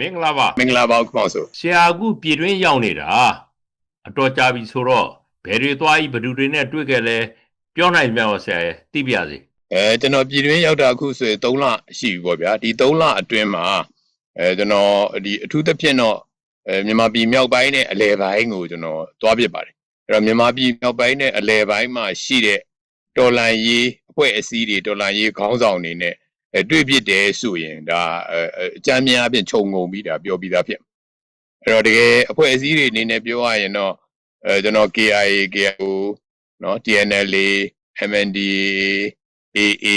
မင်္ဂလာပါမင်္ဂလာပါခင်ဗျာဆိုဆရာအခုပြည်တွင်းရောက်နေတာအတော်ကြာပြီဆိုတော့ဘယ်တွေသွားဤဘယ်သူတွေနဲ့တွေ့ခဲ့လဲပြောနိုင်မြောက်ဆရာရဲ့သိပြစေအဲကျွန်တော်ပြည်တွင်းရောက်တာအခုဆိုရင်3လရှိပြီပေါ့ဗျာဒီ3လအတွင်းမှာအဲကျွန်တော်ဒီအထူးသဖြင့်တော့အဲမြန်မာပြည်မြောက်ပိုင်းနဲ့အလယ်ပိုင်းကိုကျွန်တော်သွားပြစ်ပါတယ်အဲ့တော့မြန်မာပြည်မြောက်ပိုင်းနဲ့အလယ်ပိုင်းမှာရှိတဲ့တော်လန်ရေးအဖွဲ့အစည်းတွေတော်လန်ရေးခေါင်းဆောင်တွေနဲ့ အဲတွေ့ပြစ်တယ်ဆိုရင်ဒါအဲအကြမ်းများအပြင်ခြုံငုံပြီးဒါပြောပြီးသားဖြစ်အဲ့တော့တကယ်အဖွဲ့အစည်းတွေအနေနဲ့ပြောရရင်တော့အဲကျွန်တော် KIA KIO နော် TNLA MNDAA AA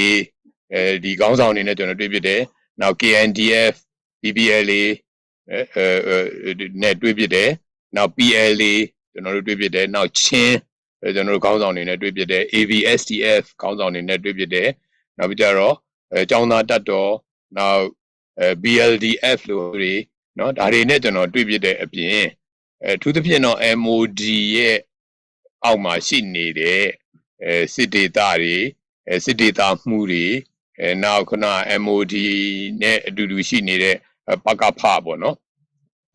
အဲဒီခေါင်းဆောင်တွေနဲ့ကျွန်တော်တွေ့ဖြစ်တယ်။နောက် KNDF BPLA အဲအဲနဲ့တွေ့ဖြစ်တယ်။နောက် PLA ကျွန်တော်တို့တွေ့ဖြစ်တယ်။နောက်ချင်းအဲကျွန်တော်တို့ခေါင်းဆောင်တွေနဲ့တွေ့ဖြစ်တယ်။ AVSTF ခေါင်းဆောင်တွေနဲ့တွေ့ဖြစ်တယ်။နောက်ပြီးကြတော့ အဲចောင်းသားတက်တော်နောက်အဲ BLDF လို့တွေနော်ဒါတွေနဲ့ကျွန်တော်တွေ့ဖြစ်တဲ့အပြင်အဲအထူးသဖြင့်တော့ MOD ရဲ့အောက်မှာရှိနေတဲ့အဲစစ်ဒေသတွေအဲစစ်ဒေသမှုတွေအဲနောက်ခုန MOD နဲ့အတူတူရှိနေတဲ့အဲပကဖပေါ့နော်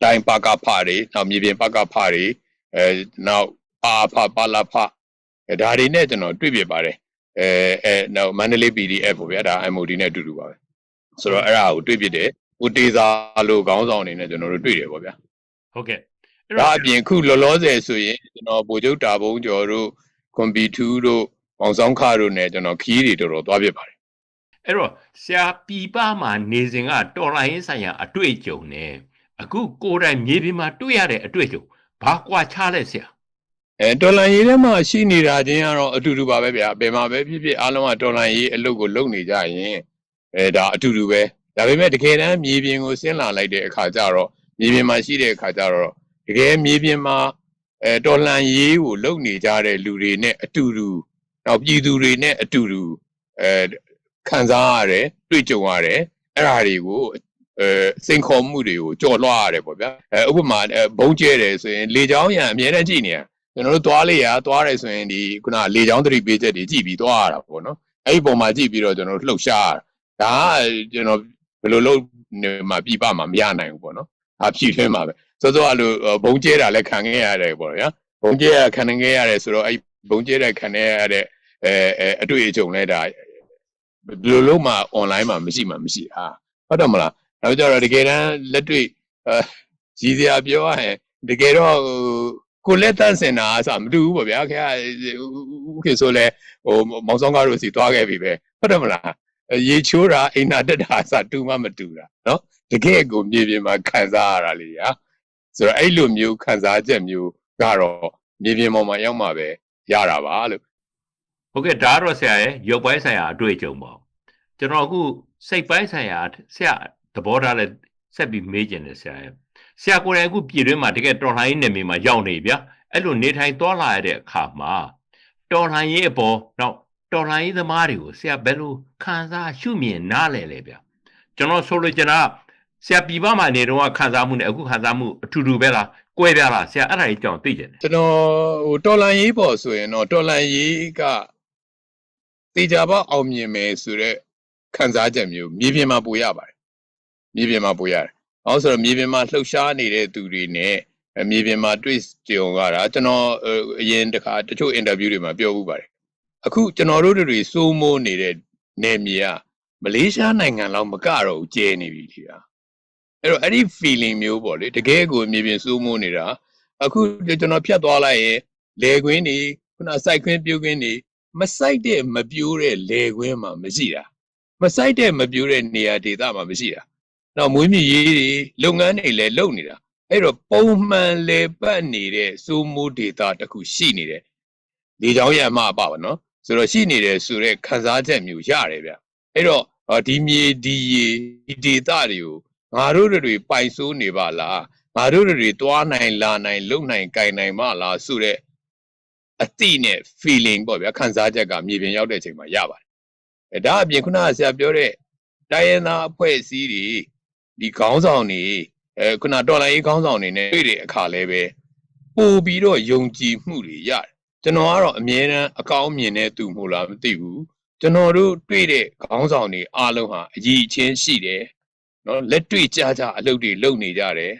တိုင်းပကဖတွေနောက်မြေပြင်ပကဖတွေအဲနောက်ပါဖပါလာဖအဲဒါတွေနဲ့ကျွန်တော်တွေ့ပြပါတယ် အဲအဲနောက်မန္တလေး PDF ပေါ့ဗျာဒါ MOD နဲ့အတူတူပါပဲဆိုတော့အဲ့ဒါကိုတွေ့ပြတယ်ဟိုတေစာလို့ခေါင်းဆောင်နေနဲ့ကျွန်တော်တို့တွေ့တယ်ပေါ့ဗျာဟုတ်ကဲ့အဲ့ဒါတော့အပြင်ခုလောလောဆယ်ဆိုရင်ကျွန်တော်ဗိုလ်ချုပ်တာဘုံကျော်တို့ကွန်ပျူတာတို့ပေါင်ဆောင်ခတို့နဲ့ကျွန်တော်ခီးတွေတော်တော်သွားပြစ်ပါတယ်အဲ့တော့ဆရာပြည်ပမှာနေစဉ်ကတော်လိုင်းရေးဆိုင်ရာအတွေ့အကြုံနဲ့အခုကိုယ်တိုင်မြေပြင်မှာတွေ့ရတဲ့အတွေ့အကြုံဘာကွာခြားလဲဆရာ အဲတော်လန်ရေးထဲမှာရှိနေတာချင်းကတော့အတူတူပါပဲဗျာဘယ်မှာပဲဖြစ်ဖြစ်အားလုံးကတော်လန်ရေးအလုပ်ကိုလုပ်နေကြရင်အဲဒါအတူတူပဲဒါပေမဲ့တကယ်တမ်းမြေပြင်ကိုဆင်းလာလိုက်တဲ့အခါကျတော့မြေပြင်မှာရှိတဲ့အခါကျတော့တကယ်မြေပြင်မှာအဲတော်လန်ရေးကိုလုပ်နေကြတဲ့လူတွေနဲ့အတူတူနောက်ပြည်သူတွေနဲ့အတူတူအဲခံစားရတယ်တွေ့ကြုံရတယ်အဲ့ဒါတွေကိုအဲစိန်ခေါ်မှုတွေကိုကြော်လွှားရတယ်ပေါ့ဗျာအဲဥပမာအဲဘုံကျဲတယ်ဆိုရင်လေချောင်းရံအများနဲ့ကြည့်နေရ ကျွန်တော်တို့သွားလေရသွားတယ်ဆိုရင်ဒီခုနလေချောင်းသတိပေးချက်တွေကြည့်ပြီးသွားရတာပေါ့နော်အဲ့ဒီပုံမှာကြည့်ပြီးတော့ကျွန်တော်တို့လှုပ်ရှားရတာဒါကကျွန်တော်ဘယ်လိုလုပ်နေမှာပြပမှာမရနိုင်ဘူးပေါ့နော်ဒါဖြည့်ထွင်းမှာပဲစောစောကလိုဘုံကျဲတာလည်းခံခဲ့ရတယ်ပေါ့ဗျာဘုံကျဲရခံခဲ့ရတယ်ဆိုတော့အဲ့ဘုံကျဲတဲ့ခံရတဲ့အဲအဲအတွေ့အကြုံလဲဒါဘယ်လိုလုပ်မှာ online မှာမရှိမှမရှိဟာဟုတ်တယ်မလားနောက်ကြတော့တကယ်တမ်းလက်တွေ့အဲရည်စရာပြောရရင်တကယ်တော့ဟို ကိုလက်တန့်စင်တာအစမတူဘူးပေါ့ဗျာခင်ဗျာဥခေဆိုလဲဟိုမောင်ဆောင်ကားတို့စီသွားခဲ့ပြီပဲဟုတ်တယ်မလားရေချိုးတာအိမ်နာတက်တာအစတူမှမတူတာနော်တကယ်ကိုမြေပြင်မှာခံစားရတာလေညာဆိုတော့အဲ့လိုမျိုးခံစားချက်မျိုးကတော့မြေပြင်ပေါ်မှာရောက်မှာပဲရတာပါလို့ဟုတ်ကဲ့ဒါတော့ဆရာရဲ့ရုပ်ပိုင်းဆိုင်ရာအတွေ့အကြုံပေါ့ကျွန်တော်အခုစိတ်ပိုင်းဆိုင်ရာဆရာသဘောထားလဲဆက်ပြီးမေးကျင်တယ်ဆရာရဲ့ ဆရာကိုယ်တိုင်အခုပြည်တွင်းမှာတကယ်တော်လှန်ရေးနယ်မြေမှာရောက်နေဗျာအဲ့လိုနေထိုင်သွားလာရတဲ့အခါမှာတော်လှန်ရေးအပေါ်တော့တော်လှန်ရေးသမားတွေကိုဆရာဘယ်လိုခံစားရှုမြင်နားလဲလဲဗျာကျွန်တော်ဆိုလို့ကျွန်တော်ဆရာပြည်ပမှာနေတော့ခံစားမှုနဲ့အခုခံစားမှုအတူတူပဲလားကွဲပြားလားဆရာအဲ့ဒါကြီးကြောင်သိကြတယ်ကျွန်တော်ဟိုတော်လန်ရေးပေါ်ဆိုရင်တော့တော်လန်ရေးကတေချာပေါက်အောင်မြင်မယ်ဆိုတော့ခံစားချက်မျိုးမြေပြင်မှာပိုရပါတယ်မြေပြင်မှာပိုရတယ်။ အောင်ဆိုတော့မြေပြင်မှာလှုပ်ရှားနေတဲ့သူတွေနဲ့အဲမြေပြင်မှာတွေ့ကြုံရတာကျွန်တော်ဟိုအရင်တခါတချို့အင်တာဗျူးတွေမှာပြောဘူးပါတယ်။အခုကျွန်တော်တို့တွေစိုးမိုးနေတဲ့နယ်မြေကမလေးရှားနိုင်ငံလောက်မကတော့ဘူးကျဲနေပြီဒီဟာ။အဲ့တော့အဲ့ဒီ feeling မျိုးပေါ့လေတကယ်ကိုမြေပြင်စိုးမိုးနေတာအခုကျွန်တော်ဖြတ်သွားလိုက်ရင်လေကွင်းတွေခုနစိုက်ခွင်းပြုတ်ခွင်းတွေမစိုက်တဲ့မပြိုးတဲ့လေကွင်းမှာမရှိတာမစိုက်တဲ့မပြိုးတဲ့နေရာဒေသမှာမရှိတာ တော့မွေးမြူရေးတွေလုပ်ငန်းတွေလည်းလုပ်နေတာအဲ့တော့ပုံမှန်လေပတ်နေတဲ့စိုးမိုးဒေသတစ်ခုရှိနေတယ်လေချောင်းရမအပပါနော်ဆိုတော့ရှိနေတယ်ဆိုတော့ခန်းစားချက်မျိုးရတယ်ဗျအဲ့တော့အော်ဒီမြေဒီရေဒီဒေသတွေကိုငါတို့တွေပိုင်ဆိုးနေပါလားငါတို့တွေတွားနိုင်လာနိုင်လုံနိုင်ကြိုင်နိုင်မလားဆိုတဲ့အတိနဲ့ feeling ပေါ့ဗျာခံစားချက်ကမြေပြင်ရောက်တဲ့အချိန်မှာရပါတယ်အဲဒါအပြင်ခုနကဆရာပြောတဲ့တိုင်းရင်းသားအဖွဲ့အစည်းတွေ ဒီခေါင်းဆောင်တွေအဲခုနတော်လိုင်းရေးခေါင်းဆောင်တွေနဲ့တွေ့တဲ့အခါလဲပဲပို့ပြီးတော့ယုံကြည်မှုတွေရတယ်ကျွန်တော်ကတော့အမြဲတမ်းအကောင်းမြင်တဲ့သူမို့လားမသိဘူးကျွန်တော်တို့တွေ့တဲ့ခေါင်းဆောင်တွေအားလုံးဟာအကြီးအချင်းရှိတယ်နော်လက်တွေ့ကြကြအလုပ်တွေလုပ်နေကြတယ်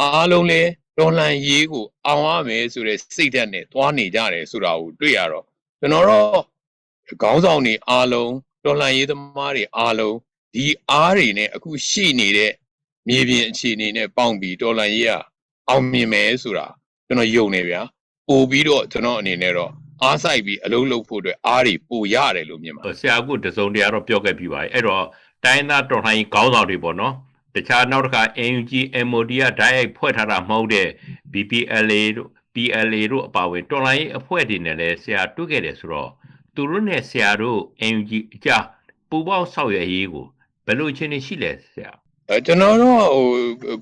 အားလုံးလဲတော်လှန်ရေးကိုအောင်ရမယ်ဆိုတဲ့စိတ်ဓာတ်နဲ့သွားနေကြတယ်ဆိုတာကိုတွေ့ရတော့ကျွန်တော်တော့ခေါင်းဆောင်တွေအားလုံးတော်လှန်ရေးသမားတွေအားလုံး ဒီအားတွေနဲ့အခုရှိနေတဲ့မြေပြင်အခြေအနေနဲ့ပေါင်းပြီးတော်လှန်ရေးကအောင်မြင်မယ်ဆိုတာကျွန်တော်ယုံနေဗျာပို့ပြီးတော့ကျွန်တော်အနေနဲ့တော့အားဆိုင်ပြီးအလုံးလုံးဖို့အတွက်အားတွေပိုရတယ်လို့မြင်ပါဆရာကတစုံတရာတော့ပြောခဲ့ပြီးပါတယ်အဲ့တော့တိုင်းသားတော်လှန်ရေးခေါင်းဆောင်တွေပေါ့နော်တခြားနောက်တစ်ခါ NUG MOD ကဓာတ်ရိုက်ဖွဲ့ထားတာမဟုတ်တဲ့ BPLA တို့ PLA တို့အပါအဝင်တော်လှန်ရေးအဖွဲ့တွေနဲ့လည်းဆရာတွေ့ခဲ့တယ်ဆိုတော့သူတို့နဲ့ဆရာတို့ NUG အကြပူပေါင်းဆောက်ရရေးကိုဘ ယ်လိုအခြေအနေရှိလဲဆရာအဲကျွန်တော်တော့ဟို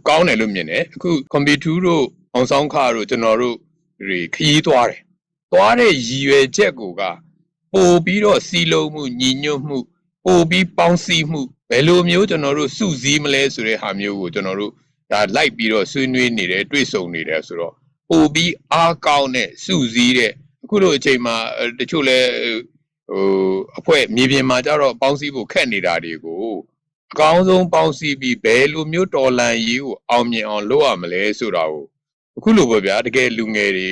ကောင်းတယ်လို့မြင်တယ်အခုကွန်ပျူတာတို့အောင်ဆောင်ခါတို့ကျွန်တော်တို့တွေခရီးသွားတယ်သွားတဲ့ရည်ရွယ်ချက်ကိုကပို့ပြီးတော့စီလုံးမှုညီညွတ်မှု ပို့ပြီးပေါင်းစည်းမှုဘယ်လိုမျိုးကျွန်တော်တို့စုစည်းမလဲဆိုတဲ့ဟာမျိုးကိုကျွန်တော်တို့ဒါလိုက်ပြီးတော့ဆွေးနွေးနေတယ်တွေ့ဆုံနေတယ်ဆိုတော့ပို့ပြီးအားကောင်းတဲ့စုစည်းတဲ့အခုလိုအချိန်မှာအဲတချို့လဲဟိုအဖွဲ့မြေပြင်မှာကြတော့ပေါင်းစည်းဖို့ခက်နေတာတွေကို အကောင်းဆုံးပေါင်းစည်းပြီးဘယ်လိုမျိုးတော်လန်ရေးကိုအောင်မြင်အောင်လုပ်ရမလဲဆိုတာကိုအခုလိုပဲဗျာတကယ်လူငယ်တွေ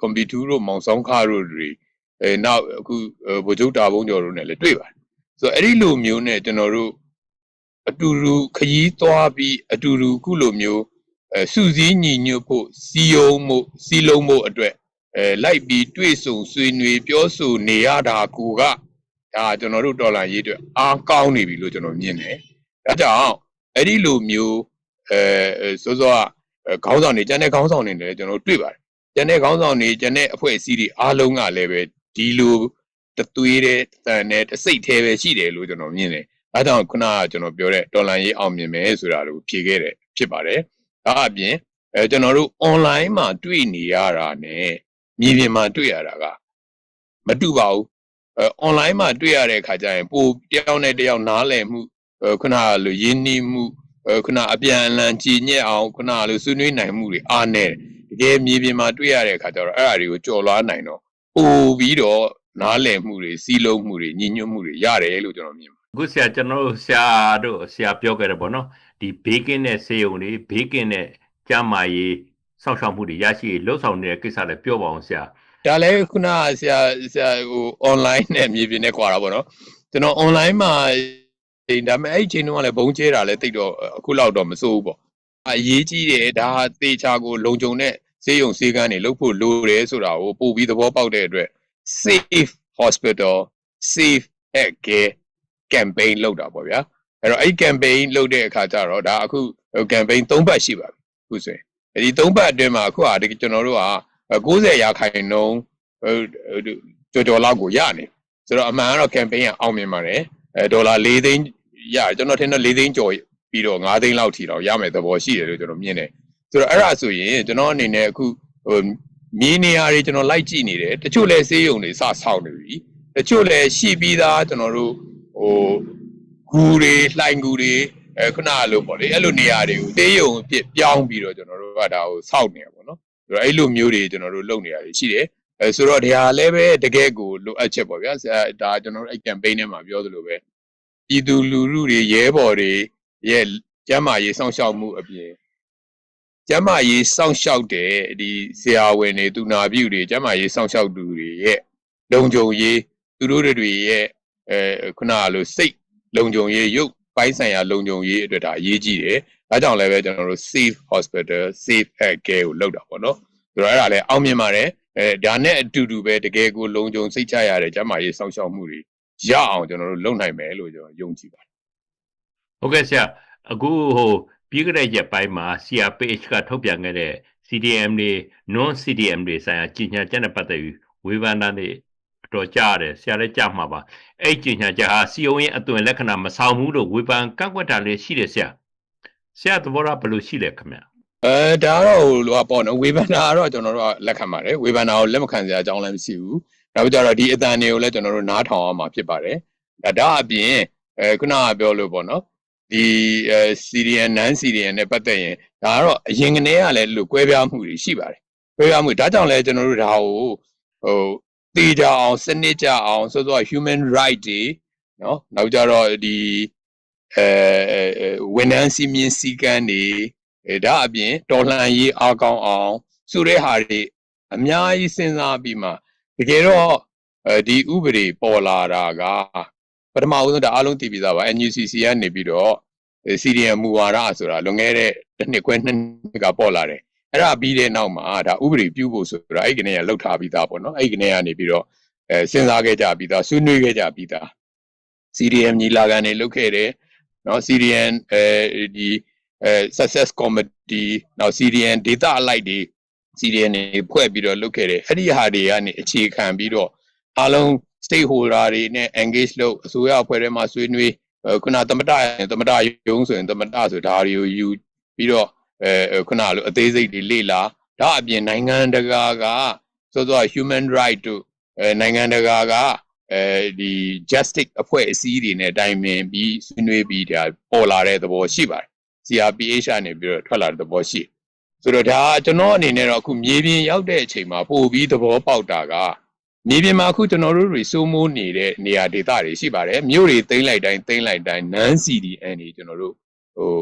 ကွန်ပျူတာတို့မောင်ဆောင်ခါတို့တွေအဲနောက်အခုဗိုလ်ချုပ်တာဘုံကျော်တို့နဲ့လည်းတွေ့ပါတယ်ဆိုတော့အဲ့ဒီလိုမျိုးနဲ့ကျွန်တော်တို့အတူတူခရီးသွားပြီးအတူတူအခုလိုမျိုးအဲစုစည်းညီညွတ်ဖို့စီယုံမှုစီလုံးမှုအတွက်အဲလိုက်ပြီးတွေ့ဆုံဆွေးနွေးပြောဆိုနေရတာကိုကဒါကျွန်တော်တို့တော်လန်ရေးအတွက်အားကောင်းနေပြီလို့ကျွန်တော်မြင်တယ် ဒါကြောင့်အဲ့ဒီလိုမျိုးအဲစောစောကခေါင်းဆောင်တွေကျန်တဲ့ခေါင်းဆောင်တွေလည်းကျွန်တော်တွေ့ပါတယ်ကျန်တဲ့ခေါင်းဆောင်တွေကျန်တဲ့အဖွဲ့အစည်းတွေအားလုံးကလည်းပဲဒီလိုတသွေးတဲ့တန်တဲ့စိတ်သေးပဲရှိတယ်လို့ကျွန်တော်မြင်တယ်အဲဒါကြောင့်ခုနကကျွန်တော်ပြောတဲ့တော်လန်ရေးအောင်မြင်မယ်ဆိုတာကိုဖြေခဲ့တယ်ဖြစ်ပါတယ်ဒါအပြင်အဲကျွန်တော်တို့ online မှာတွေ့နေရတာ ਨੇ မြေပြင်မှာတွေ့ရတာကမတူပါဘူးအဲ online မှာတွေ့ရတဲ့အခါကျရင်ပိုတယောက်နဲ့တယောက်နားလည်မှု ခုနကလိုရင်းနှီးမှုခုနအပြန်အလှန်ကြည်ညက်အောင်ခုနကလိုဆွေးနွေးနိုင်မှုတွေအားနေတကယ်မြေပြင်မှာတွေ့ရတဲ့အခါကျတော့အဲ့အရာတွေကိုကြော်လွားနိုင်တော့ပို့ပြီးတော့နားလည်မှုတွေစီးလုံးမှုတွေညီညွတ်မှုတွေရတယ်လို့ကျွန်တော်မြင်ပါအခုဆရာကျွန်တော်တို့ဆရာတို့ဆရာပြောခဲ့တယ်ပေါ့နော်ဒီဘေးကင်းတဲ့ဆေးရုံတွေဘေးကင်းတဲ့ကျန်းမာရေးစောင့်ရှောက်မှုတွေရရှိလှုပ်ဆောင်နေတဲ့ကိစ္စလည်းပြောပါအောင်ဆရာဒါလည်းခုနကဆရာဆရာဟို online နဲ့မြေပြင်နဲ့ကြွာတာပေါ့နော်ကျွန်တော် online မှာ ဒါပေမဲ့အဲ့ဒီချိန်တုန်းကလည်းဘုံကျဲတာလည်းတိတ်တော့အခုလောက်တော့မစိုးဘူးပေါ့အရေးကြီးတယ်ဒါဟာသေချာကိုလုံခြုံတဲ့ဆေးရုံဆေးကန်းတွေလုပ်ဖို့လိုတယ်ဆိုတာကိုပို့ပြီးသဘောပေါက်တဲ့အတွက် safe hospital safe health care campaign လုပ်တာပေါ့ဗျာအဲ့တော့အဲ့ campaign လုပ်တဲ့အခါကျတော့ဒါအခု campaign ၃ပတ်ရှိပါပြီအခုဆိုရင်ဒီ၃ပတ်အတွင်းမှာအခုဟာဒီကျွန်တော်တို့က90ရာခိုင်နှုန်းကြော်ကြော်လောက်ကိုရနေဆိုတော့အမှန်ကတော့ campaign ကအောင်မြင်ပါတယ်အဲဒေါ်လာ၄သိန်း ရကျွန်တော်ထင်တော့၄သိန်းကျော်ပြီးတော့၅သိန်းလောက်ထိတော့ရမယ်သဘောရှိတယ်လို့ကျွန်တော်မြင်တယ်ဆိုတော့အဲ့ဒါဆိုရင်ကျွန်တော်အနေနဲ့အခုဟိုမြေနေရာတွေကျွန်တော်လိုက်ကြည့်နေတယ်တချို့လဲဆေးရုံတွေစဆောက်နေပြီတချို့လဲရှိပြီးသားကျွန်တော်တို့ဟိုဂူတွေလှိုင်ဂူတွေအဲခုနလိုပေါ့လေအဲ့လိုနေရာတွေကိုဆေးရုံအဖြစ်ပြောင်းပြီးတော့ကျွန်တော်တို့ကဒါကိုဆောက်နေရပါတော့ဆိုတော့အဲ့လိုမျိုးတွေကျွန်တော်တို့လုပ်နေရတယ်ရှိတယ်အဲဆိုတော့ဒါလည်းပဲတကယ်ကိုလိုအပ်ချက်ပေါ့ဗျာဒါကျွန်တော်တို့အဲ့ campaign ထဲမှာပြောသလိုပဲ ပြည်သူလူထုတွေရဲဘော်တွေရဲ့ကျမ်းမာရေးစောင့်ရှောက်မှုအပြင်ကျမ်းမာရေးစောင့်ရှောက်တဲ့ဒီဆရာဝန်တွေသူနာပြုတွေကျမ်းမာရေးစောင့်ရှောက်သူတွေရဲ့လုံခြုံရေးသူတို့တွေရဲ့အဲခုနကလိုစိတ်လုံခြုံရေးရုပ်ပိုင်းဆိုင်ရာလုံခြုံရေးအတွက်ဒါအရေးကြီးတယ်။ဒါကြောင့်လည်းပဲကျွန်တော်တို့ safe hospital safe health care ကိုလုပ်တာပေါ့နော်။ဆိုတော့အဲ့ဒါလည်းအောင်မြင်ပါတယ်။အဲဒါနဲ့အတူတူပဲတကယ်ကိုလုံခြုံစိတ်ချရတဲ့ကျန်းမာရေးစောင့်ရှောက်မှုတွေ ရအောင်ကျွန်တော်တို့လုပ်နိုင်မယ်လို့ကျွန်တော်ယုံကြည်ပါတယ်ဟုတ်ကဲ့ဆရာအခုဟိုပြီးကြတဲ့ရက်ပိုင်းမှာ CRPH ကထုတ်ပြန်ခဲ့တဲ့ CDM တွေ non CDM တွေဆိုင်ရာကြီးညာချက်နဲ့ပတ်သက်ပြီးဝေဖန်တာတွေအတော်ကြားရတယ်ဆရာလည်းကြားမှာပါအဲ့ကြီးညာချက်ဟာစီယုံရဲ့အသွင်လက္ခဏာမဆောင်ဘူးလို့ဝေဖန်ကန့်ကွက်တာလည်းရှိတယ်ဆရာဆရာသဘောထားဘယ်လိုရှိလဲခင်ဗျ။အဲဒါကတော့ဟိုလိုပေါ့နော်ဝေဖန်တာကတော့ကျွန်တော်တို့ကလက်ခံပါတယ်။ဝေဖန်တာကိုလက်မခံစရာအကြောင်းလည်းမရှိဘူး။ နောက်ပြီးတော့ဒီအတန်တွေကိုလည်းကျွန်တော်တို့နားထောင်အောင်မှာဖြစ်ပါတယ်။ဒါဒါအပြင်အဲခုနကပြောလို့ပေါ့နော်။ဒီအဲ CDN non CDN နဲ့ပတ်သက်ရင်ဒါကတော့အရင်ကနေကလည်းလို့ကွဲပြားမှုတွေရှိပါတယ်။ကွဲပြားမှုဒါကြောင့်လည်းကျွန်တော်တို့ဒါကိုဟိုတည်ကြအောင်စနစ်ကြအောင်ဆိုတော့ human right တွေနော်နောက်ကြတော့ဒီအဲဝန်ထမ်းစီမင်းစည်းကမ်းတွေအဲဒါအပြင်တော်လှန်ရေးအားကောင်းအောင်ဆိုတဲ့ဟာတွေအများကြီးစဉ်းစားပြီးမှ တကယ်တော့အဲဒီဥပဒေပေါ်လာတာကပထမဦးဆုံးဒါအားလုံးသိပြီးသားပါ NUCC ကနေပြီးတော့ CDM မူဝါဒဆိုတာလွန်ခဲ့တဲ့တစ်နှစ်ခွဲနှစ်နှစ်ကပေါ်လာတယ်အဲ့ဒါပြီးတဲ့နောက်မှာဒါဥပဒေပြုဖို့ဆိုတာအဲ့ဒီကနေကလှုပ်ထားပြီးသားပေါ့နော်အဲ့ဒီကနေကနေပြီးတော့အဲစဉ်းစားခဲ့ကြပြီးသားဆွေးနွေးခဲ့ကြပြီးသား CDM ညီလာခံတွေလုပ်ခဲ့တယ်နော် CDM အဲဒီအဲ success committee နောက် CDM data အလိုက်တွေ CDM တွေဖွဲ့ပြီးတော့လုပ်ခဲ့တယ်အဲ့ဒီဟာတွေကနေအခြေခံပြီးတော့အားလုံး stakeholder တွေနဲ့ engage လုပ်အစိုးရအဖွဲ့ထဲမှာဆွေးနွေးခုနသမတသမတယုံဆိုရင်သမတဆိုဒါတွေကိုယူပြီးတော့အဲခုနလိုအသေးစိတ်တွေလေ့လာဒါအပြင်နိုင်ငံတကာကဆိုတော့ human right တို့အဲနိုင်ငံတကာကအဲဒီ justice အဖွဲ့အစည်းတွေနဲ့တိုင်ပင်ပြီးဆွေးနွေးပြီးဒါပေါ်လာတဲ့သဘောရှိပါတယ် CRPH ကနေပြီးတော့ထွက်လာတဲ့သဘောရှိ ဆိုတော့ဒါကျွန်တော်အနေနဲ့တော့အခုမြေပြင်ရောက်တဲ့အချိန်မှာပို့ပြီးသဘောပေါက်တာကမြေပြင်မှာအခုကျွန်တော်တို့တွေစိုးမိုးနေတဲ့နေရာဒေသတွေရှိပါတယ်မြို့တွေသိမ်းလိုက်တိုင်းသိမ်းလိုက်တိုင်း non CDN တွေကျွန်တော်တို့ဟို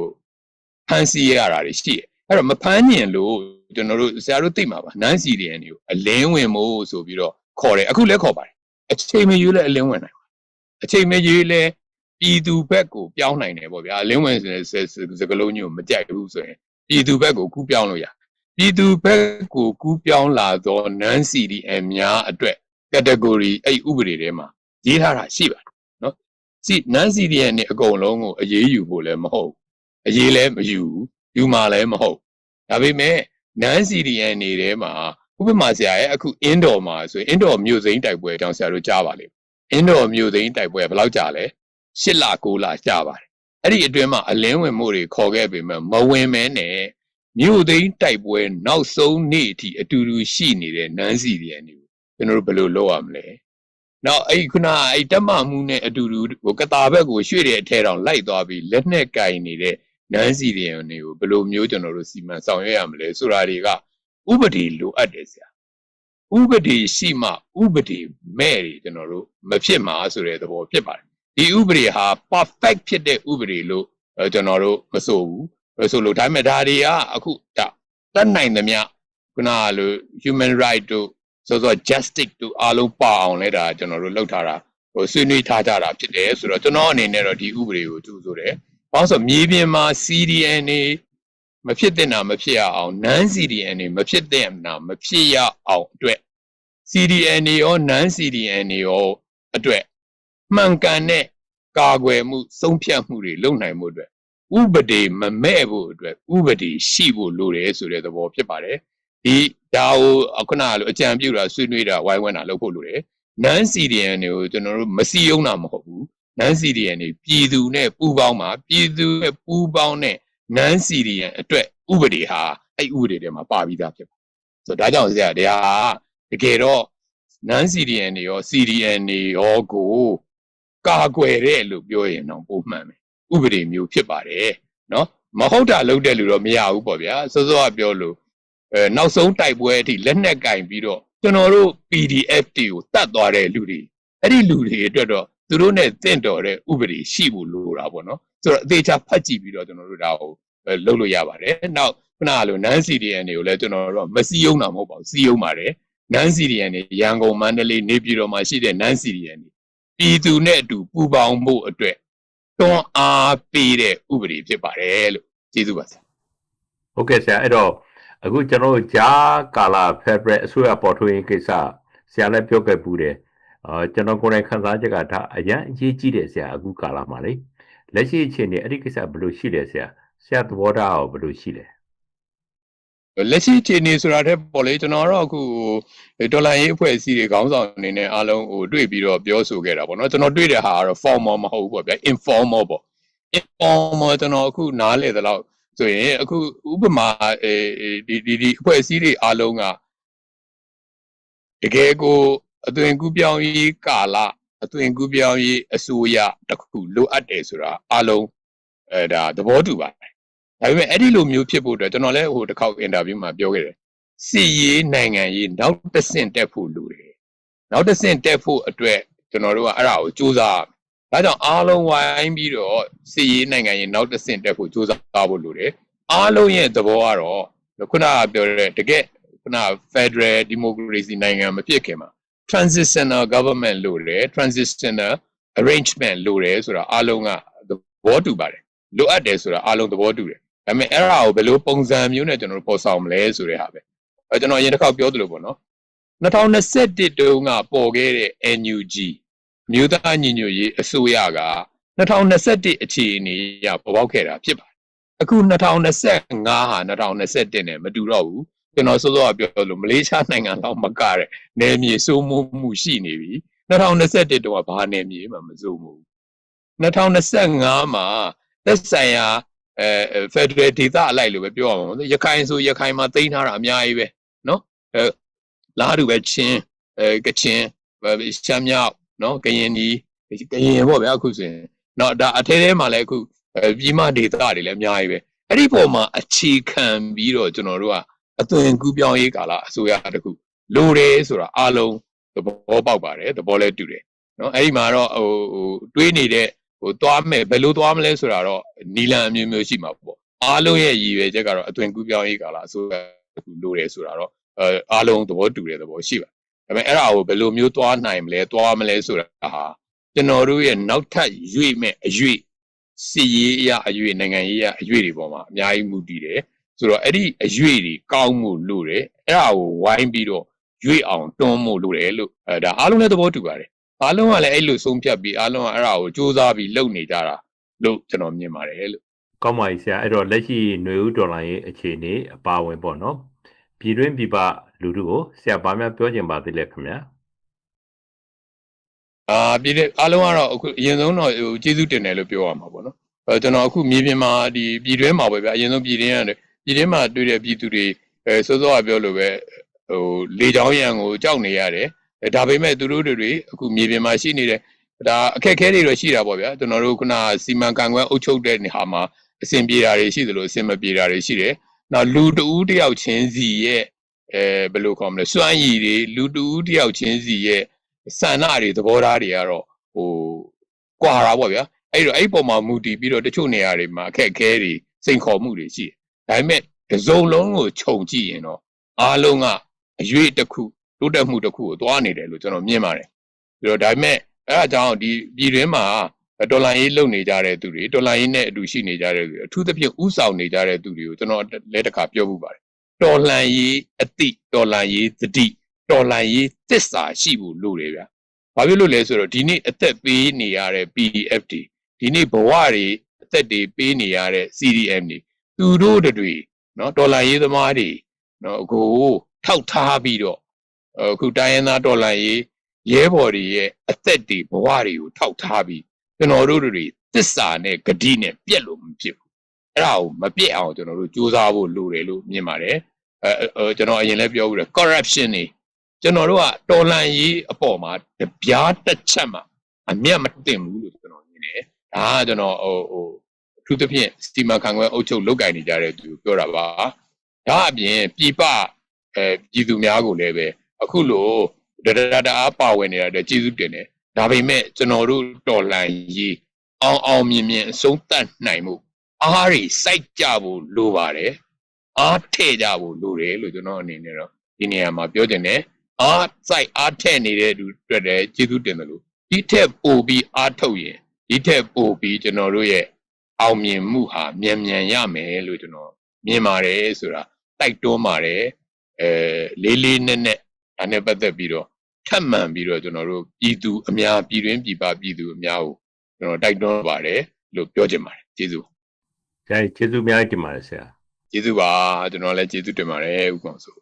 ဖန်စီရတာတွေရှိတယ်အဲ့တော့မဖမ်းညင်လို့ကျွန်တော်တို့ဆရာတို့သိမှာပါ non CDN တွေကိုအလင်းဝင်မို့ဆိုပြီးတော့ခေါ်တယ်အခုလည်းခေါ်ပါတယ်အချိန်မရွေးလည်းအလင်းဝင်နိုင်အချိန်မရွေးလည်းပြည်သူဘက်ကိုပြောင်းနိုင်တယ်ပေါ့ဗျာအလင်းဝင်ဆိုတဲ့စကလုံးမျိုးမကြိုက်ဘူးဆိုရင် ပြည်သူဘက်ကိုကူးပြောင်းလို့ရပြည်သူဘက်ကိုကူးပြောင်းလာသော non CDN များအတွက် category အဲ့ဥပဒေထဲမှာရေးထားတာရှိပါတယ်နော်စီ non CDN နဲ့အကုန်လုံးကိုအရေးယူဖို့လည်းမဟုတ်အရေးလည်းမယူယူမှာလည်းမဟုတ်ဒါပေမဲ့ non CDN နေထဲမှာဥပမာဆရာရဲ့အခု indoor မှာဆိုရင် indoor မြို့စိမ်းတိုက်ပွဲအကြောင်းဆရာတို့ကြားပါလိမ့် indoor မြို့စိမ်းတိုက်ပွဲဘယ်လောက်ကြာလဲ၈လ9လကြာပါတယ် အဲ့ဒီအတွင်းမှာအလင်းဝင်မှုတွေခေါ်ခဲ့ပေမဲ့မဝင်မဲနဲ့မြို့သိမ်းတိုက်ပွဲနောက်ဆုံးနေ့အထိအတူတူရှိနေတဲ့နန်းစီတွေနေကျွန်တော်တို့ဘယ်လိုလုပ်ရမလဲနောက်အဲ့ခုနအဲ့တက်မမှုနဲ့အတူတူဟိုကတာဘက်ကိုရွှေ့တဲ့အထဲတောင်လိုက်သွားပြီးလက်နဲ့ကင်နေတဲ့နန်းစီတွေကိုဘယ်လိုမျိုးကျွန်တော်တို့စီမံဆောင်ရွက်ရမလဲဆိုတာတွေကဥပဒေလိုအပ်တယ်ဆရာဥပဒေရှိမှဥပဒေမဲ့တွေကျွန်တော်တို့မဖြစ်မှာဆိုတဲ့သဘောဖြစ်ပါတယ် ဒီဥပဒေဟာ perfect ဖြစ်တဲ့ဥပဒေလို့ကျွန်တော်တို့မဆိုဘူးဆိုလို့ဒါပေမဲ့ဒါတွေကအခုတတ်နိုင်သမျှခုနကလို human right တို့ဆိုတော့ justice တို့အားလုံးပါအောင်လဲဒါကျွန်တော်တို့လှုပ်ထားတာဟိုဆွေးနွေးထားကြတာဖြစ်တယ်ဆိုတော့ကျွန်တော်အနေနဲ့တော့ဒီဥပဒေကိုကြိုးဆိုတယ်။ဘာလို့ဆိုမြေပြင်မှာ CDN နေမဖြစ်တဲ့နာမဖြစ်ရအောင် non CDN နေမဖြစ်တဲ့နာမဖြစ်ရအောင်အတွက် CDN နေရော non CDN နေရောအတွက် မှန်ကန်တဲ့ကာကွယ်မှုစုံဖြတ်မှုတွေလုပ်နိုင်မှုအတွက်ဥပဒေမမဲ့ဖို့အတွက်ဥပဒေရှိဖို့လိုတယ်ဆိုတဲ့သဘောဖြစ်ပါတယ်ဒီဒါကိုခုနကလိုအကြံပြုတာဆွေးနွေးတာဝိုင်းဝန်းတာလုပ်ဖို့လိုတယ်နန်းစီဒီယန်တွေကိုကျွန်တော်တို့မစီယုံတာမဟုတ်ဘူးနန်းစီဒီယန်တွေပြည်သူနဲ့ပူးပေါင်းမှာပြည်သူနဲ့ပူးပေါင်းတဲ့နန်းစီဒီယန်အတွက်ဥပဒေဟာအဲ့ဥပဒေထဲမှာပါပြီးသားဖြစ်ပါဆိုတော့ဒါကြောင့်ဆရာတရားတကယ်တော့နန်းစီဒီယန်တွေရော CDN တွေရောကို ကာကွယ်တဲ့လို့ပြောရင်တော့ပုံမှန်ပဲဥပဒေမျိုးဖြစ်ပါတယ်နော်မဟုတ်တာလုပ်တဲ့လူတော့မရဘူးပေါ့ဗျာစောစောကပြောလို့အဲနောက်ဆုံးတိုက်ပွဲအထိလက်နက်ကင်ပြီးတော့ကျွန်တော်တို့ PDF တွေကိုတတ်သွားတဲ့လူတွေအဲ့ဒီလူတွေအတွက်တော့သူတို့နဲ့တင့်တော်တဲ့ဥပဒေရှိဖို့လိုတာပေါ့နော်ဆိုတော့အသေးချာဖတ်ကြည့်ပြီးတော့ကျွန်တော်တို့ဒါကိုလုပ်လို့ရပါတယ်နောက်ခုနကလိုနန်းစီဒီအန်တွေကိုလည်းကျွန်တော်တို့မစီယုံတာမဟုတ်ပါဘူးစီယုံပါတယ်နန်းစီဒီအန်တွေရန်ကုန်မန္တလေးနေပြည်တော်မှာရှိတဲ့နန်းစီဒီအန်တွေ ပြည်သူနဲ့အတူပူးပေါင်းဖို့အတွက်တွန်းအားပေးတဲ့ဥပဒေဖြစ်ပါတယ်လို့ကျေးဇူးပါဆရာဟုတ်ကဲ့ဆရာအဲ့တော့အခုကျွန်တော်တို့ဂျာကာလာဖက်ဘရက်အစိုးရပေါ်ထွန်းရေးကိစ္စဆရာလည်းပြောခဲ့ပူးတယ်အာကျွန်တော်ကိုယ်တိုင်ခန်းစားချက်ကဒါအရန်အရေးကြီးတယ်ဆရာအခုကာလာမှာလေလက်ရှိအခြေအနေအဲ့ဒီကိစ္စဘယ်လိုရှိလဲဆရာဆရာသဘောထားရောဘယ်လိုရှိလဲ လက်ရှိအခြေအနေဆိုတာတဲ့ပေါ့လေကျွန်တော်တော့အခုဒေါ်လာရေးအဖွဲ့အစည်းတွေခေါင်းဆောင်အနေနဲ့အားလုံးဟိုတွေ့ပြီးတော့ပြောဆိုခဲ့တာပေါ့နော်ကျွန်တော်တွေ့တဲ့ဟာကတော့ formal မဟုတ်ဘူးပေါ့ဗျာ informal ပေါ့ informal ကျွန်တော်အခုနားလေသလောက်ဆိုရင်အခုဥပမာအဲဒီဒီဒီအဖွဲ့အစည်းတွေအားလုံးကတကယ်ကိုအသွင်ကူးပြောင်းရေးကာလအသွင်ကူးပြောင်းရေးအစိုးရတစ်ခုလိုအပ်တယ်ဆိုတာအားလုံးအဲဒါသဘောတူပါတယ် ဒါပေမဲ့အဲ့ဒီလိုမျိုးဖြစ်ဖို့အတွက်ကျွန်တော်လည်းဟိုတစ်ခေါက်အင်တာဗျူးမှာပြောခဲ့တယ်စီရေးနိုင်ငံရေးနောက်တစ်ဆင့်တက်ဖို့လိုတယ်နောက်တစ်ဆင့်တက်ဖို့အတွက်ကျွန်တော်တို့ကအဲ့ဒါကိုစူးစမ်းဒါကြောင့်အားလုံးဝိုင်းပြီးတော့စီရေးနိုင်ငံရေးနောက်တစ်ဆင့်တက်ဖို့ကြိုးစားဖို့လိုတယ်အားလုံးရဲ့သဘောကတော့ခုနကပြောတဲ့တကယ်ခုန Federal Democracy နိုင်ငံမဖြစ်ခင်မှာ transitional government လို့တယ် transitional arrangement လို့တယ်ဆိုတာအားလုံးကသဘောတူပါတယ်လိုအပ်တယ်ဆိုတာအားလုံးသဘောတူတယ် ဒါပေမဲ့အဲ့ဒါကိုဘယ်လိုပုံစံမျိုးနဲ့ကျွန်တော်တို့ပေါ်ဆောင်မလဲဆိုတဲ့ဟာပဲအဲကျွန်တော်အရင်တစ်ခေါက်ပြောသလိုပေါ့နော်2021တုန်းကပေါ်ခဲ့တဲ့ NUG မြို့သားညီညွတ်ရေးအစိုးရက2021အခြေအနေရပေါ်ပေါက်ခဲ့တာဖြစ်ပါတယ်အခု2025ဟာ2021နဲ့မတူတော့ဘူးကျွန်တော်စောစောကပြောလို့မလေးရှားနိုင်ငံတော့မကတဲ့နယ်မြေစိုးမိုးမှုရှိနေပြီ2021တုန်းကဘာနယ်မြေမှမစိုးမိုးဘူး2025မှာသက်ဆိုင်ရာ အဲဖက်ဒရယ်ဒေသအလိုက်လို့ပဲပြောရမှာပေါ့ရခိုင်ဆိုရခိုင်မှာတင်ထားတာအများကြီးပဲနော်အဲလားတူပဲချင်းအဲကချင်းရှမ်းမြောက်နော်ကရင်ဒီကရင်ပေါ့ဗျာအခုဆိုရင်နော်ဒါအထဲထဲမှာလည်းအခုပြည်မဒေသတွေလည်းအများကြီးပဲအဲ့ဒီပုံမှာအခြေခံပြီးတော့ကျွန်တော်တို့ကအသွင်ကူးပြောင်းရေးကာလအစိုးရတခုလိုတယ်ဆိုတာအားလုံးသဘောပေါက်ပါတယ်သဘောလဲတူတယ်နော်အဲ့ဒီမှာတော့ဟိုဟိုတွေးနေတဲ့ဟို သွားမယ်ဘယ်လိုသွားမလဲဆိုတာတော့နီလန်အမျိုးမျိုးရှိမှာပေါ့အားလုံးရဲ့ရည်ရွယ်ချက်ကတော့အသွင်ကူးပြောင်းရေးကာလအစိုးရတခုလိုတယ်ဆိုတာတော့အဲအားလုံးသဘောတူတဲ့သဘောရှိပါဒါပေမဲ့အဲ့ဒါကိုဘယ်လိုမျိုးသွားနိုင်မလဲသွားမလဲဆိုတာဟာကျွန်တော်တို့ရဲ့နောက်ထပ်ရွေ့မဲ့အရွေ့စီရေးအရာအရွေ့နိုင်ငံရေးအရာအရွေ့တွေပေါ်မှာအများကြီးမူတည်တယ်ဆိုတော့အဲ့ဒီအရွေ့တွေကောင်းမှုလို့တယ်အဲ့ဒါကိုဝိုင်းပြီးတော့ရွေ့အောင်တွန်းမှုလို့တယ်လို့အဲဒါအားလုံးလည်းသဘောတူပါတယ် အားလုံးကလည်းအဲ့လိုဆုံးဖြတ်ပြီးအားလုံးကအဲ့ဒါကိုစူးစမ်းပြီးလုပ်နေကြတာလို့ကျွန်တော်မြင်ပါတယ်လို့ကောင်းပါပြီဆရာအဲ့တော့လက်ရှိຫນွေဦးဒေါ်လာရေးအခြေအနေအပါဝင်ပေါ့နော်ပြည်တွင်းပြည်ပလူထုကိုဆရာဘာများပြောချင်ပါသေးလဲခင်ဗျာအာပြည်တဲ့အားလုံးကတော့အခုအရင်ဆုံးတော့ဟိုကျေးဇူးတင်တယ်လို့ပြောရမှာပေါ့နော်အဲကျွန်တော်အခုမြေပြင်မှာဒီပြည်တွင်းမှာပဲဗျအရင်ဆုံးပြည်တွင်းရတယ်ပြည်တွင်းမှာတွေ့တဲ့ပြည်သူတွေအဲစောစောကပြောလို့ပဲဟိုလေချောင်းရံကိုကြောက်နေရတယ်အဲ ဒါပေမဲ့သူတို့တွေအခုမြေပြင်မှာရှိနေတဲ့ဒါအခက်အခဲတွေတော့ရှိတာပေါ့ဗျာကျွန်တော်တို့ခုနစီမံကံကွယ်အုပ်ချုပ်တဲ့နေဟာမှာအဆင်ပြေတာတွေရှိသလိုအဆင်မပြေတာတွေရှိတယ်နောက်လူတဦးတယောက်ချင်းစီရဲ့အဲဘယ်လိုခေါ်မလဲစွမ်းရည်တွေလူတဦးတယောက်ချင်းစီရဲ့ဆန္ဒတွေသဘောထားတွေကတော့ဟိုကွာတာပေါ့ဗျာအဲ့တော့အဲ့ပုံမှာမူတည်ပြီးတော့တချို့နေရာတွေမှာအခက်အခဲတွေစိန်ခေါ်မှုတွေရှိတယ်ဒါပေမဲ့တစ်စုံလုံးကိုခြုံကြည့်ရင်တော့အားလုံးကအရွေ့တစ်ခု တိုးတက်မှုတစ်ခုကိုသွားနေတယ်လို့ကျွန်တော်မြင်ပါတယ်ပြီးတော့ဒါပေမဲ့အဲ့အကြောင်းဒီပြည်တွင်းမှာဒေါ်လာရေးလုပ်နေကြတဲ့သူတွေဒေါ်လာရေးနဲ့အတူရှိနေကြတဲ့သူအထူးသဖြင့်ဥဆောင်နေကြတဲ့သူတွေကိုကျွန်တော်လက်တစ်ခါပြောမှုပါတယ်တော်လှန်ရေးအတိတော်လှန်ရေးသတိတော်လှန်ရေးသစ္စာရှိဖို့လိုတယ်ဗျာ။ဘာဖြစ်လို့လဲဆိုတော့ဒီနေ့အသက်ပေးနေရတဲ့ PDF တွေဒီနေ့ဘဝတွေအသက်တွေပေးနေရတဲ့ CDM တွေသူတို့တွေနော်တော်လှန်ရေးသမားတွေနော်ကိုထောက်ထားပြီးတော့ အခုတိုင်းရင်းသားတော်လှန်ရေးရဲဘော်တွေရဲ့အသက်တွေဘဝတွေကိုထောက်ထားပြီးကျွန်တော်တို့တွေသစ္စာနဲ့ဂတိနဲ့ပြက်လို့မဖြစ်ဘူးအဲ့ဒါကိုမပြက်အောင်ကျွန်တော်တို့စူးစမ်းဖို့လိုတယ်လို့မြင်ပါတယ်အဲကျွန်တော်အရင်လည်းပြောဘူးတယ် corruption တွေကျွန်တော်တို့ကတော်လန်ရေးအပေါ်မှာတပြားတစ်ချက်မှအမျက်မတင်ဘူးလို့ကျွန်တော်မြင်တယ်ဒါကကျွန်တော်ဟိုဟိုအထူးသဖြင့်စတီမာခံခွဲအုပ်ချုပ်လုပ်ကင်နေကြတဲ့သူပြောတာပါဒါအပြင်ပြပအဲပြည်သူများကိုလည်းပဲ အခုလိုဒဒဒအားပါဝင်နေရတဲ့ကျေးဇူးတင်တယ်ဒါပေမဲ့ကျွန်တော်တို့တော်လန်ရေးအောင်အောင်မြင်မြင်အဆုံးသတ်နိုင်မှုအားတွေစိုက်ကြဖို့လိုပါတယ်အားထည့်ကြဖို့လိုတယ်လို့ကျွန်တော်အနေနဲ့တော့ဒီနေရာမှာပြောတင်တယ်အားစိုက်အားထည့်နေတဲ့သူတွေ့တယ်ကျေးဇူးတင်တယ်လို့ဒီထက်ပိုပြီးအားထုတ်ရင်ဒီထက်ပိုပြီးကျွန်တော်တို့ရဲ့အောင်မြင်မှုဟာမြန်မြန်ရမယ်လို့ကျွန်တော်မြင်ပါတယ်ဆိုတာတိုက်တွန်းပါတယ်အဲလေးလေးနက်နက် ဒါနဲ့ပတ်သက်ပြီးတော့ထပ်မံပြီးတော့ကျွန်တော်တို့ပြည်သူအများပြည်တွင်းပြည်ပပြည်သူအများကိုကျွန်တော်တိုက်တွန်းပါတယ်လို့ပြောချင်ပါတယ်ကျေးဇူး။ကျေးကျေးဇူးအများကြီးတင်ပါတယ်ဆရာကျေးဇူးပါကျွန်တော်လည်းကျေးဇူးတင်ပါတယ်ဥက္ကောင်ဆို